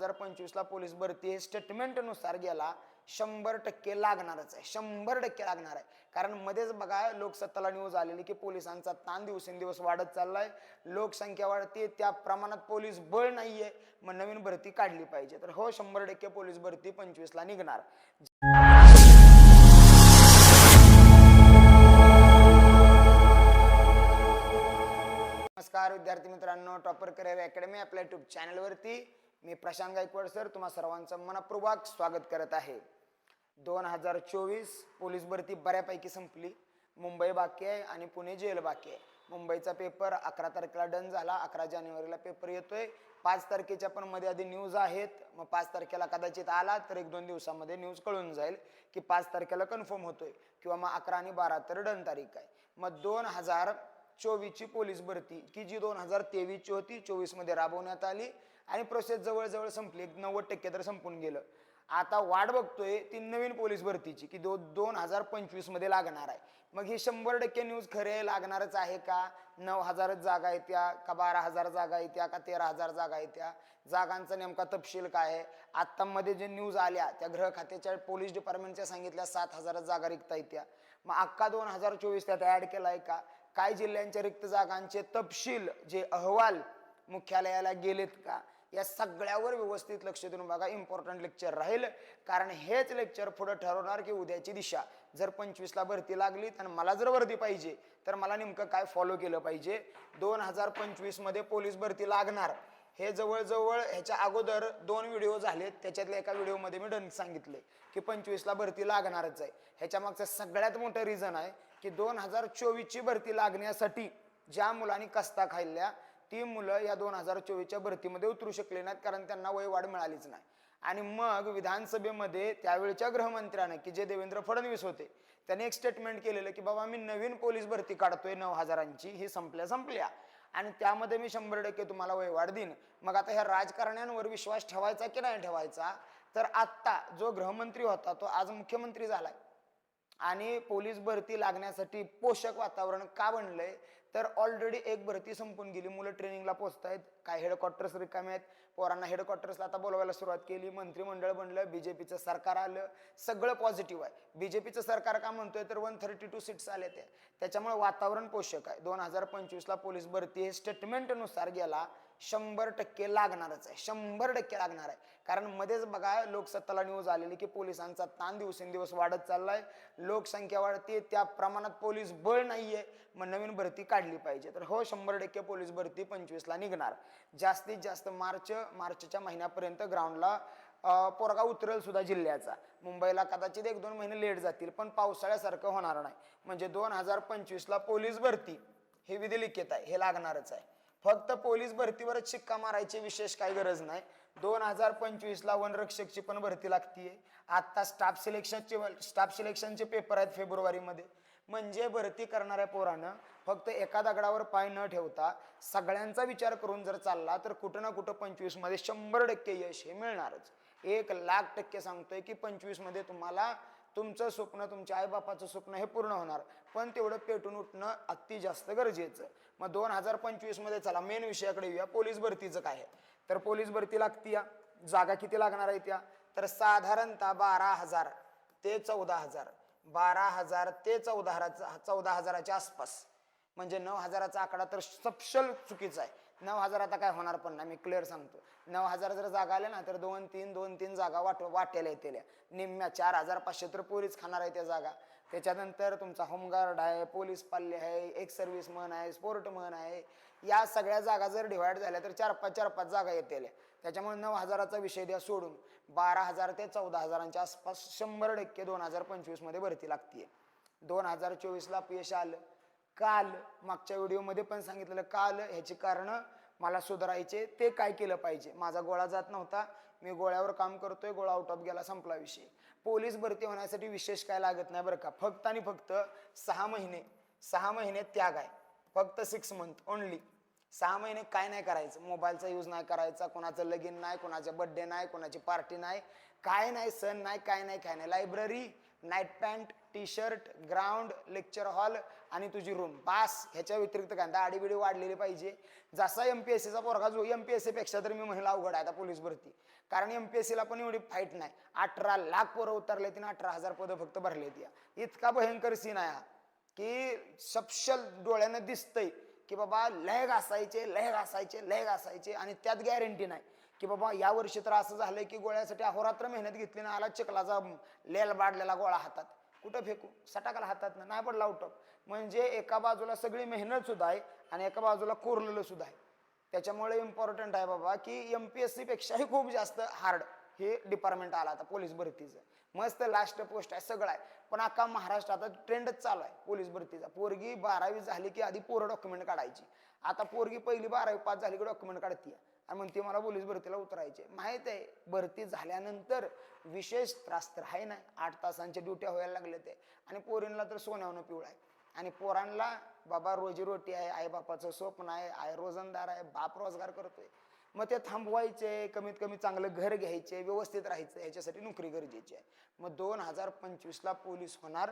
हजार पंचवीसला पोलीस भरती हे स्टेटमेंटनुसार गेला शंभर टक्के लागणारच आहे. शंभर टक्के लागणार आहे. कारण मध्येच बघा लोकसत्ताला न्यूज आलेली की पोलिसांचा ताण दिवसेंदिवस वाढत चाललाय. लोकसंख्या वाढते त्या प्रमाणात पोलीस बळ नाहीये. मग नवीन भरती काढली पाहिजे. तर हो शंभर टक्के पोलीस भरती पंचवीसला निघणार. नमस्कार विद्यार्थी मित्रांनो टॉपर करिअर अकॅडमी आपल्या युट्यूब चॅनलवरती मी प्रशांत गायकवाड सर तुम्हा सर्वांचं मनपूर्वक स्वागत करत आहे. दोन हजार चोवीस पोलीस भरती बऱ्यापैकी संपली. मुंबई बाकी आहे आणि पुणे जेल बाकी आहे. मुंबईचा पेपर अकरा तारखेला डन झाला अकरा जानेवारीला पेपर येतोय. पाच तारखेच्या पण मध्ये आधी न्यूज आहेत. मग पाच तारखेला कदाचित आला तर एक दोन दिवसामध्ये न्यूज कळून जाईल की पाच तारखेला कन्फर्म होतोय. किंवा मग अकरा आणि बारा तर डन तारीख आहे. मग दोन हजार चोवीसची पोलीस भरती की जी दोन हजार तेवीसची होती चोवीसमध्ये राबवण्यात आली. आणि प्रोसेस जवळजवळ संपली. एक नव्वद टक्के तर संपून गेलं. आता वाट बघतोय ती नवीन पोलीस भरतीची की दो दोन हजार पंचवीसमध्ये लागणार आहे. मग ही शंभर टक्के न्यूज खरे लागणारच आहे का? नऊ हजारच जागा येत्या का बारा हजार जागा येत्या का तेरा हजार जागा येत्या जागांचा नेमका तपशील काय आहे? आत्तामध्ये जे न्यूज आल्या त्या गृह खात्याच्या पोलीस डिपार्टमेंटच्या सांगितल्या सात हजारच जागा रिक्त येत्या मग अख्खा दोन हजार चोवीस त्यात ॲड केला आहे का? काय जिल्ह्यांच्या रिक्त जागांचे तपशील जे अहवाल मुख्यालयाला गेलेत का? या सगळ्यावर व्यवस्थित लक्ष देऊन बघा इम्पॉर्टंट लेक्चर राहील. कारण हेच लेक्चर पुढं ठरवणार की उद्याची दिशा. जर पंचवीसला भरती लागली तर मला जर वर्दी पाहिजे तर मला नेमकं काय फॉलो केलं पाहिजे? दोन हजार पंचवीसमध्ये पोलीस भरती लागणार. हे जवळजवळ ह्याच्या अगोदर दोन व्हिडिओ झालेत त्याच्यातल्या एका व्हिडिओमध्ये मी डन सांगितले की पंचवीसला भरती लागणारच आहे. ह्याच्या मागचं सगळ्यात मोठं रिझन आहे की दोन हजार चोवीसची भरती लागण्यासाठी ज्या मुलांनी कस्ता खाल्ल्या ती मुलं या दोन हजार चोवीसच्या भरतीमध्ये उतरू शकले नाहीत कारण त्यांना वयवाढ मिळालीच नाही. आणि मग विधानसभेमध्ये त्यावेळच्या गृहमंत्र्यानं की जे देवेंद्र फडणवीस होते त्यांनी एक स्टेटमेंट केलेलं की बाबा मी नवीन पोलीस भरती काढतोय नऊ हजारांची ही संपल्या संपल्या. आणि त्यामध्ये मी शंभर टक्के तुम्हाला वयवाढ देईन. मग आता ह्या राजकारण्यांवर विश्वास ठेवायचा की नाही ठेवायचा? तर आत्ता जो गृहमंत्री होता तो आज मुख्यमंत्री झालाय. आणि पोलीस भरती लागण्यासाठी पोषक वातावरण का बनलंय? तर ऑलरेडी एक भरती संपून गेली. मुलं ट्रेनिंगला पोहोचतायत काय हेडक्वार्टर्स रिकामे आहेत. पोरांना हेडक्वार्टर्सला आता बोलवायला सुरुवात केली. मंत्रिमंडळ बनलं. बी जे पीचं सरकार आलं. सगळं पॉझिटिव्ह आहे. बी जे पीचं सरकार का म्हणतोय? तर वन थर्टी टू सीट्स आले ते. त्याच्यामुळे वातावरण पोषक आहे. दोन हजार पंचवीसला पोलीस भरती हे स्टेटमेंटनुसार गेला. शंभर टक्के लागणारच आहे. शंभर टक्के लागणार आहे. कारण मध्येच बघा लोकसत्ताला न्यूज आलेली की पोलिसांचा ताण दिवसेंदिवस वाढत चाललाय. लोकसंख्या वाढते त्या प्रमाणात पोलीस बळ नाहीये. मग नवीन भरती काढली पाहिजे. तर हो शंभर टक्के पोलीस भरती पंचवीसला निघणार. जास्तीत जास्त मार्च मार्चच्या महिन्यापर्यंत ग्राउंडला पोरगा उतरेल सुद्धा जिल्ह्याचा. मुंबईला कदाचित एक दोन महिने लेट जातील पण पावसाळ्यासारखं होणार नाही. म्हणजे दोन हजार पंचवीसला पोलीस भरती. हे विधिलिखित आहे. हे लागणारच आहे. फक्त पोलीस भरतीवरच शिक्का मारायची विशेष काही गरज नाही. दोन हजार पंचवीसला वनरक्षकची पण भरती लागतीये. आता स्टाफ सिलेक्शनचे स्टाफ सिलेक्शनचे पेपर आहेत फेब्रुवारीमध्ये. म्हणजे भरती करणाऱ्या पोरानं फक्त एका दगडावर पाय न ठेवता सगळ्यांचा विचार करून जर चालला तर कुठं ना कुठं पंचवीसमध्ये शंभर टक्के यश हे मिळणारच. एक लाख टक्के सांगतोय की पंचवीसमध्ये तुम्हाला तुमचं स्वप्न तुमच्या आईबापाचं स्वप्न हे पूर्ण होणार. पण तेवढं पेटून उठणं अति जास्त गरजेचं. मग दोन हजार पंचवीसमध्ये चला मेन विषयाकडे येऊया. पोलीस भरतीचं काय आहे? तर पोलीस भरती लागती या जागा किती लागणार आहे त्या? तर साधारणतः बारा हजार ते चौदा हजार. बारा हजार ते चौदा हजाराचा चौदा हजाराच्या आसपास. म्हणजे नऊ हजाराचा आकडा तर सपशल चुकीचा आहे. नऊ हजार आता काय होणार पण नाही मी क्लिअर सांगतो. नऊ हजार जर जागा आल्या ना तर दोन तीन दोन तीन जागा वाट वाटेला येतील. निम्म्या चार हजार पाचशे तर पोलीस खाणार आहे त्या जागा. त्याच्यानंतर तुमचा होमगार्ड आहे पोलीस पाल्ले आहे एक सर्व्हिस मन आहे स्पोर्ट मन आहे. या सगळ्या जागा जर डिवाइड झाल्या तर चार पाच चार पाच जागा येतील. त्याच्यामुळे नऊ हजाराचा विषय द्या सोडून. बारा हजार ते चौदा हजारांच्या आसपास शंभर टक्के दोन हजार पंचवीसमध्ये भरती लागते दोन हजार चोवीसला अपयश आलं. काल मागच्या व्हिडिओमध्ये पण सांगितलेलं काल ह्याची कारणं मला सुधारायचे ते काय केलं पाहिजे? माझा गोळा जात नव्हता. मी गोळ्यावर काम करतोय गोळा आउट ऑफ गेला संपला विषय. पोलीस भरती होण्यासाठी विशेष काय लागत नाही बरं का? फक्त आणि फक्त सहा महिने सहा महिने त्याग आहे. फक्त सिक्स मंथ ओनली सहा महिने काय नाही करायचं? मोबाईलचा यूज नाही करायचा कोणाचं लगीन नाही कोणाचा बड्डे नाही कोणाची पार्टी नाही. काय नाही सण नाही काय नाही काय नाही. Library night pant T shirt ground lecture hall आणि तुझी रूम पास ह्याच्या व्यतिरिक्त काय? दाढी बिडी वाढलेली पाहिजे. जसा एम पी एस सीचा पोरगा जो एम पी एस सीपेक्षा तर मी महिला अवघड आहे आता पोलीस भरती. कारण एम पी एस सीला पण एवढी फाईट नाही. अठरा लाख पोरं उतरले तिने अठरा हजार पदं फक्त भरलेत या. इतका भयंकर सीन आहे हा. की सपशल डोळ्यानं दिसतंय की बाबा लय घासायचे लय घासायचे लय घासायचे आणि त्यात गॅरंटी नाही. की बाबा या वर्षी तर असं झालंय की गोळ्यासाठी अहोरात्र मेहनत घेतली ना आला चिखलाचा लेल बाडलेला गोळा हातात. कुठं फेकू? सटाकाला हातात ना. नाही पडला उठप. ऑफ म्हणजे एका बाजूला सगळी मेहनत सुद्धा आहे आणि एका बाजूला कोरलेलं सुद्धा आहे. त्याच्यामुळे इम्पॉर्टंट आहे बाबा की एम पी एस सी पेक्षाही खूप जास्त हार्ड हे डिपार्टमेंट आलं आता पोलीस भरतीचं. मस्त लास्ट पोस्ट आहे सगळं आहे. पण अख्खा महाराष्ट्र आता ट्रेंडच चालू आहे पोलीस भरतीचा. पोरगी बारावी झाली की आधी पोरं डॉक्युमेंट काढायची. आता पोरगी पहिली बारावी पास झाली की डॉक्युमेंट काढते आणि ती मला पोलीस भरतीला उतरायचे. माहीत आहे भरती झाल्यानंतर विशेष त्रास तर आहे नाही आठ तासांच्या ड्युट्या व्हायला लागले ते. आणि पोरींना तर सोन्यावनं पिवळा आहे. आणि पोरांना बाबा रोजीरोटी आहे आईबापाचं स्वप्न आहे आई रोजंदार आहे बाप रोजगार करतोय. मग ते थांबवायचे कमीत कमी चांगलं घर घ्यायचे व्यवस्थित राहायचं याच्यासाठी नोकरी गरजेची आहे. मग दोन हजार पंचवीसला पोलीस होणार.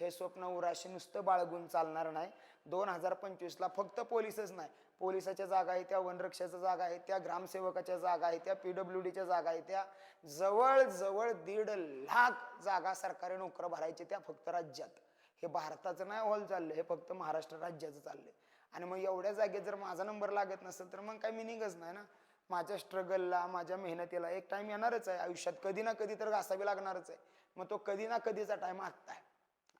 हे स्वप्न उराशी नुसतं बाळगून चालणार नाही. दोन हजार पंचवीसला फक्त पोलीसच नाही. पोलिसाच्या जागा आहे त्या वनरक्षाच्या जागा आहे त्या ग्रामसेवकाच्या जागा आहे त्या पीडब्ल्यू डीच्या जागा आहे त्या जवळजवळ दीड लाख जागा सरकारी नोकर भरायचे त्या फक्त राज्यात. हे भारताचं नाही हॉल चाललंय हे फक्त महाराष्ट्र राज्याचं चाललंय. आणि मग एवढ्या जागेत जर माझा नंबर लागत नसेल तर मग काय मिनिंगच नाही ना? माझ्या स्ट्रगलला माझ्या मेहनतीला एक टाइम येणारच आहे. आयुष्यात कधी ना कधी तर घासावी लागणारच आहे. मग तो कधी ना कधीचा टाइम आत्ता आहे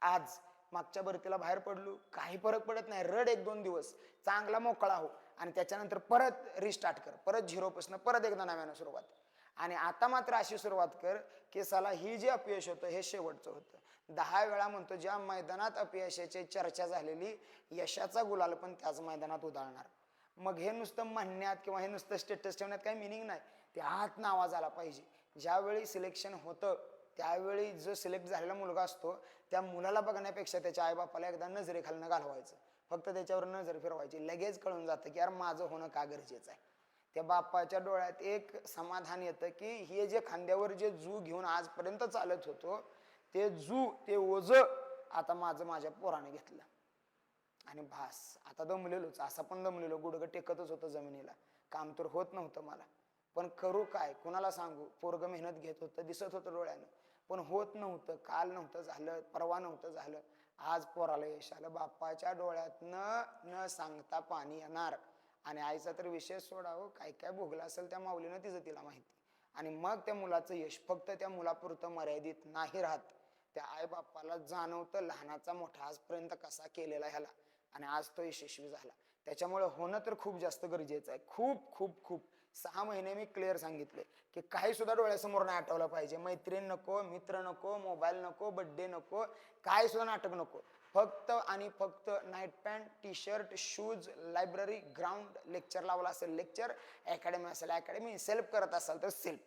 आज. मागच्या भरतीला बाहेर पडलो. काही फरक पडत नाही. रड एक दोन दिवस. चांगला मोकळा हो. आणि त्याच्यानंतर परत रिस्टार्ट कर. परत झिरोपासून परत एकदा नव्यानं सुरुवात. आणि आता मात्र अशी सुरुवात कर की साला ही जे अपयश होतं हे शेवटचं होतं. दहा वेळा म्हणतो ज्या मैदानात अपयशाची चर्चा झालेली यशाचा गुलाल पण त्याच मैदानात उधळणार. मग हे नुसतं म्हणण्यात किंवा हे नुसतं स्टेटस ठेवण्यात काही मिनिंग नाही. ते आत नावाज आला पाहिजे. ज्यावेळी सिलेक्शन होतं त्यावेळी जो सिलेक्ट झालेला मुलगा असतो त्या मुलाला बघण्यापेक्षा त्याच्या आईबापाला एकदा नजरेखालनं घालवायचं. फक्त त्याच्यावर नजर फिरवायची. लगेच कळून जातं की यार माझं होणं का गरजेचं आहे? त्या बाप्पाच्या डोळ्यात एक समाधान येतं की हे जे खांद्यावर जे जू घेऊन आजपर्यंत चालत होतो ते जू ते ओझ आता माझं माझ्या पोराने घेतलं. आणि भास आता दमलेलोच. असं पण दमलेलो. गुडगं टेकतच होतं जमिनीला. काम तर होत नव्हतं मला. पण करू काय? कुणाला सांगू? पोरग मेहनत घेत होतं दिसत होतं डोळ्यानं. पण होत नव्हतं काल नव्हतं झालं परवा नव्हतं झालं. आज पोराला यश आलं. बाप्पाच्या डोळ्यातनं न सांगता पाणी येणार. आणि आईचा तर विषय सोडावं हो. काय काय भोगलं असेल त्या माऊलीनं तिचं तिला माहिती. आणि मग त्या मुलाचं यश फक्त त्या मुलापुरतं मर्यादित नाही राहत. त्या आई बाप्पाला जाणवतं लहानाचा मोठा आजपर्यंत कसा केलेला ह्याला. आणि आज तो यशस्वी झाला. त्याच्यामुळे होणं तर खूप जास्त गरजेचं आहे. खूप खूप खूप. सहा महिने मी क्लिअर सांगितले की काही सुद्धा डोळ्यासमोर नाही आठवलं पाहिजे. मैत्रीण नको मित्र नको मोबाईल नको बड्डे नको काय सुद्धा नाटक नको. फक्त आणि फक्त night pant T shirt shoes library ground lecture लावला असेल लेक्चर अकॅडमी असेल अकॅडमी सेल्फ करत असाल तर सेल्फ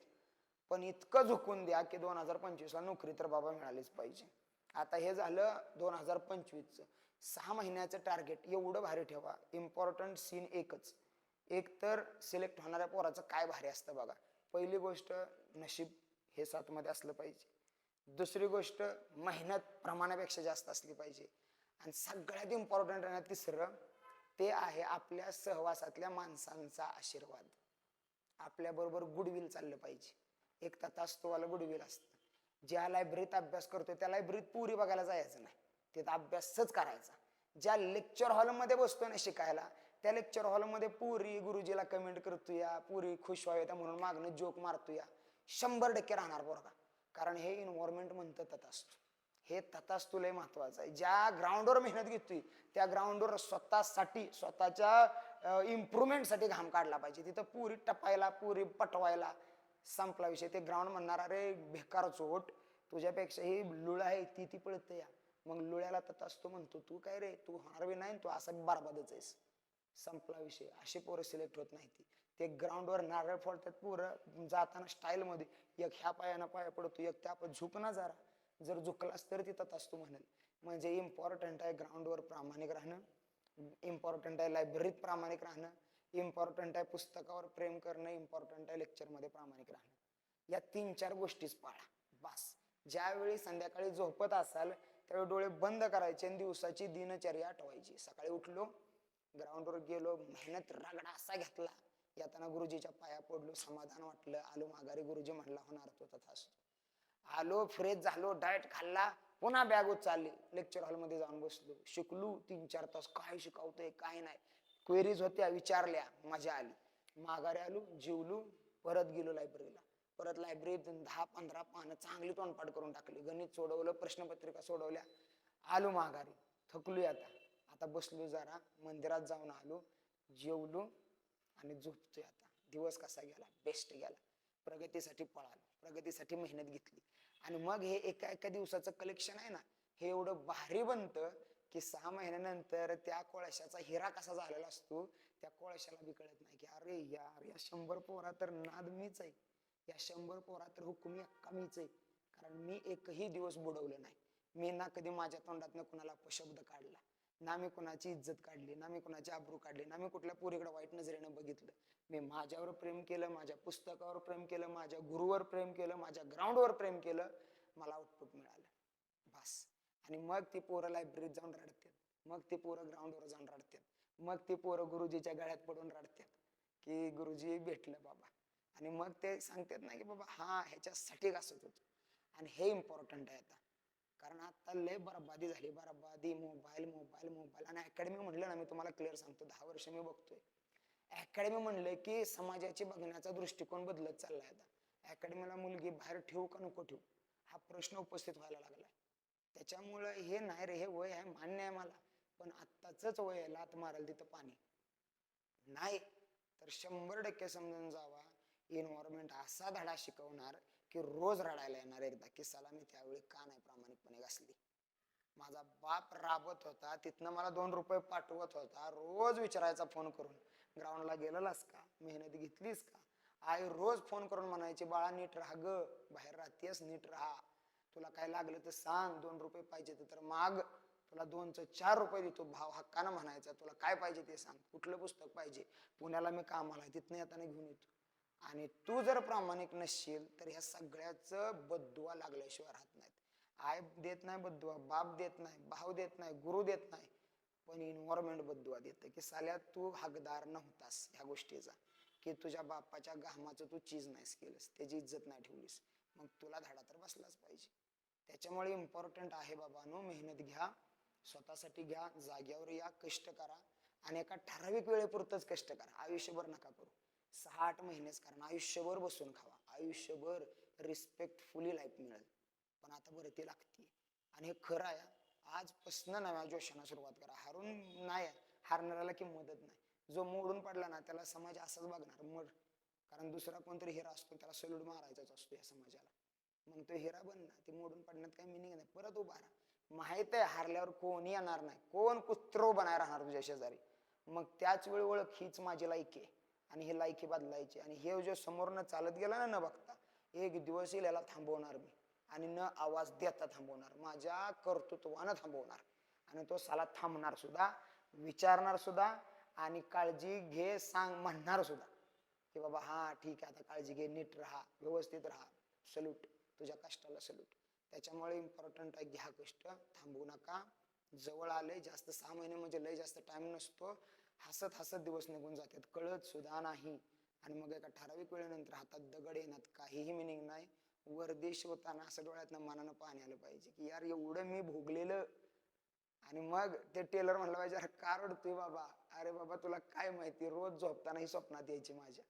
पण इतकं झुकून द्या की दोन हजार पंचवीसला नोकरी तर बाबा मिळालीच पाहिजे. आता हे झालं दोन हजार पंचवीसचं. सहा महिन्याचं टार्गेट एवढं भारी ठेवा. इम्पॉर्टंट सीन एकच. एक तर सिलेक्ट होणाऱ्या पोराचं काय भारी असतं बघा. पहिली गोष्ट नशीब हे सातमध्ये असलं पाहिजे. दुसरी गोष्ट मेहनत प्रमाणापेक्षा जास्त असली पाहिजे. आणि सगळ्यात इम्पॉर्टंट आहे तिसरं ते आहे आपल्या सहवासातल्या माणसांचा आशीर्वाद. आपल्याबरोबर गुडविल चाललं पाहिजे. एक तास तोवाला गुडविल असतं. ज्या लायब्ररीत अभ्यास करतोय त्या लायब्ररीत पुरी बघायला जायचं नाही. तिथं अभ्यासच करायचा. ज्या लेक्चर हॉलमध्ये बसतोय ना शिकायला त्या लेक्चर हॉलमध्ये पुरी गुरुजीला कमेंट करतोया पुरी खुश व्हावेत म्हणून मागणं जोक मारतोया. शंभर टक्के राहणार बरोबर कारण हे इन्व्हॉर्मेंट म्हणतं तथास्तू. हे तथास्तू लय महत्वाचं आहे. ज्या ग्राउंडवर मेहनत घेतोय त्या ग्राउंडवर स्वतःसाठी स्वतःच्या इम्प्रुव्हमेंटसाठी घाम काढला पाहिजे. तिथं पुरी टपायला पुरी पटवायला संपला विषय. ते ग्राउंड म्हणणार अरे बेकार चोट. तुझ्यापेक्षा ही लुळ आहे ती ती पळते या. मग लुळ्याला तथास्तू म्हणतो तू काय रे? तू होणार बी नाही तू असा बरबादच आहेस. संपला विषय असे पोरं सिलेक्ट होत नाही ती. ते ग्राउंडवर नारळ फोडतात पोरं जाताना स्टाईलमध्ये. एक ह्या पायानं पाया पडतो एक त्या पण झुक ना जरा. जर झुकलास तर तिथं असतो म्हणेल. म्हणजे इम्पॉर्टंट आहे ग्राउंडवर प्रामाणिक राहणं. इम्पॉर्टंट आहे लायब्ररीत प्रामाणिक राहणं. इम्पॉर्टंट आहे पुस्तकावर प्रेम करणं. इम्पॉर्टंट आहे लेक्चरमध्ये प्रामाणिक राहणं. या तीन चार गोष्टीच पाळा. बस. ज्यावेळी संध्याकाळी झोपत असाल त्यावेळी डोळे बंद करायचे आणि दिवसाची दिनचर्या आठवायची सकाळी उठलो ग्राउंडवर गेलो मेहनत रगडा असा घेतला येताना गुरुजीच्या पाया पडलो समाधान वाटलं आलो माघारी गुरुजी म्हणला होणार तो तथा आलो फ्रेश झालो डाएट खाल्ला पुन्हा बॅग उचलली लेक्चर हॉलमध्ये जाऊन बसलो. शिकलो तीन चार तास काय शिकवतोय काय नाही. क्वेरीज होत्या विचारल्या मजा आली. माघारी आलो जेवलो परत गेलो लायब्ररीला परत लायब्ररीतून दहा पंधरा पानं चांगली तोंडपाठ करून टाकली. गणित सोडवलं प्रश्नपत्रिका सोडवल्या. आलो माघारी थकलो आता. आता बसलो जरा मंदिरात जाऊन आलो जेवलो आणि झोपतोय आता. दिवस कसा गेला? बेस्ट गेला. प्रगतीसाठी पळालो. प्रगतीसाठी मेहनत घेतली. आणि मग हे एका एका दिवसाचं कलेक्शन आहे ना हे एवढं भारी बनतं की सहा महिन्यानंतर त्या कोळशाचा हिरा कसा झालेला असतो त्या कोळशाला बी कळत नाही की अरे यार या शंभर पोरा तर नाद मीच आहे. या शंभर पोरा तर हुकुमी अक्का मीच आहे. कारण मी एकही दिवस बुडवलं नाही. मी ना कधी माझ्या तोंडातनं कुणाला अपशब्द काढला. ना मी कुणाची इज्जत काढली ना मी कुणाची आबरू काढली ना मी कुठल्या पोरीकडे वाईट नजरेनं बघितलं. मी माझ्यावर प्रेम केलं माझ्या पुस्तकावर प्रेम केलं माझ्या गुरुवर प्रेम केलं माझ्या ग्राउंडवर प्रेम केलं मला आउटपुट मिळालं. बस. आणि मग ती पोरं लायब्ररीत जाऊन रडतात. मग ती पोरं ग्राउंडवर जाऊन रडतात. मग ती पोरं गुरुजीच्या गळ्यात पडून रडतात. की गुरुजी भेटलं बाबा. आणि मग ते सांगतात ना की बाबा हा ह्याच्यासाठी घासत होतो. आणि हे इम्पॉर्टंट आहे आता. कारण आता लय बरबादी झाली. बरबादी मोबाईल मोबाईल मोबाईल. आणि अकॅडमी म्हणलं ना मी तुम्हाला क्लिअर सांगतो दहा वर्ष मी बघतोय. अकॅडमी म्हणलं की समाजाची बघण्याचा दृष्टिकोन बदलत चाललाय आता. अकॅडमीला मुलगी बाहेर ठेवू का नको ठेवू? हा प्रश्न उपस्थित व्हायला लागलाय. त्याच्यामुळं हे नाही रे हे वय आहे मान्य आहे मला. पण आत्ताच वय आहे लात माराल तिथं पाणी. नाही. तर शंभर टक्के समजून जावा. एन्व्हायरमेंट असा धडा शिकवणार की रोज रडायला येणार एकदा. की साला मी त्यावेळी का नाही प्रामाणिकपणे घासली. माझा बाप राबत होता. तिथनं मला दोन रुपये पाठवत होता. रोज विचारायचा फोन करून ग्राउंडला गेलेलास का? मेहनत घेतलीस का? आई रोज फोन करून म्हणायची बाळा नीट राहा ग. बाहेर राहतेस नीट राहा. तुला काय लागलं तर सांग. दोन रुपये पाहिजे तर माग. तुला दोनचं चार रुपये देतो. भाव हक्कानं म्हणायचा. तुला काय पाहिजे ते सांग. कुठलं पुस्तक पाहिजे? पुण्याला मी कामाला तिथनं येताना घेऊन येतो. आणि तू जर प्रामाणिक नसशील तर ह्या सगळ्याच बद्दुआ लागल्याशिवाय राहत नाहीत. आय देत नाही बद्दुआ बाप देत नाही भाव देत नाही गुरु देत नाही पण इन्व्हॉर्मेंट बद्दुआ देतं. की साल्या तू हकदार नव्हतास ह्या गोष्टीचा. की तुझ्या बापाच्या घामाचं तू चीज नाहीस केलंस त्याची इज्जत नाही ठेवलीस. मग तुला धडा तर बसलाच पाहिजे. त्याच्यामुळे इम्पॉर्टंट आहे बाबानो मेहनत घ्या स्वतःसाठी घ्या जाग्यावर या कष्ट करा आणि एका ठराविक वेळेपुरतच कष्ट करा. आयुष्यभर नका करू. सहा आठ महिनेच कारण आयुष्यभर बसून खावा. आयुष्यभर रिस्पेक्टफुली लाईफ मिळेल. पण आता बरं ती लागते आणि हे खरं आहे आजपासून नव्या जोशानं सुरुवात करा. हारून नाही आहे. की मदत नाही. जो मोडून पडला ना त्याला समाज असंच बघणार. मड कारण दुसरा कोणतरी हिरा असतो त्याला सल्यूट मारायचाच असतो या समाजाला. मग तो हिरा बन ना ते मोडून पडण्यात काही मिनिंग नाही. परत उभा राहा. माहीत आहे हारल्यावर कोणी येणार नाही. कोण कुत्रो बनाय राहणार तुझ्या शेजारी. मग त्याच वेळी ओळख हीच माझी लायकी आहे. आणि हे लायकी बदलायची. आणि हे जो समोरनं चालत गेला ना न बघता एक दिवस येईल याला थांबवणार मी. आणि न आवाज देता थांबवणार. माझ्या कर्तृत्वानं थांबवणार. आणि तो साला थांबणार सुद्धा विचारणार सुद्धा आणि काळजी घे सांग म्हणणार सुद्धा. की बाबा हा ठीक आहे आता काळजी घे नीट राहा व्यवस्थित राहा. सल्यूट तुझ्या कष्टाला सल्यूट. त्याच्यामुळे इम्पॉर्टंट आहे घ्या कष्ट थांबवू नका. जवळ आले जास्त सहा महिने म्हणजे लय जास्त टाइम नसतो. हसत हसत दिवस निघून जातात. कळत सुद्धा नाही. आणि मग एका ठराविक वेळेनंतर हातात दगड येणार काहीही मिनिंग नाही. वरदेश होताना असं डोळ्यातनं मनानं पाणी आलं पाहिजे की यार एवढं मी भोगलेलं. आणि मग ते टेलर म्हणलं पाहिजे अरे का रडतोय बाबा? अरे बाबा तुला काय माहिती? रोज झोपताना ही स्वप्नात यायची माझ्या.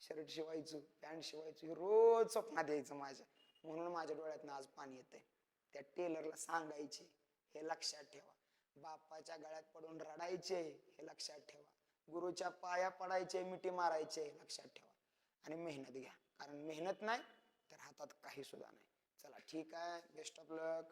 शर्ट शिवायचो पॅन्ट शिवायचो हे रोज स्वप्नात यायचं माझ्या. म्हणून माझ्या डोळ्यातनं आज पाणी येतंय. त्या टेलरला सांगायचे हे लक्षात ठेवा. बापाच्या गळ्यात पडून रडायचे हे लक्षात ठेवा. गुरुच्या पाया पडायचे मिठी मारायचे हे लक्षात ठेवा. आणि मेहनत घ्या. कारण मेहनत नाही तर हातात काही सुद्धा नाही. चला ठीक आहे. Best of luck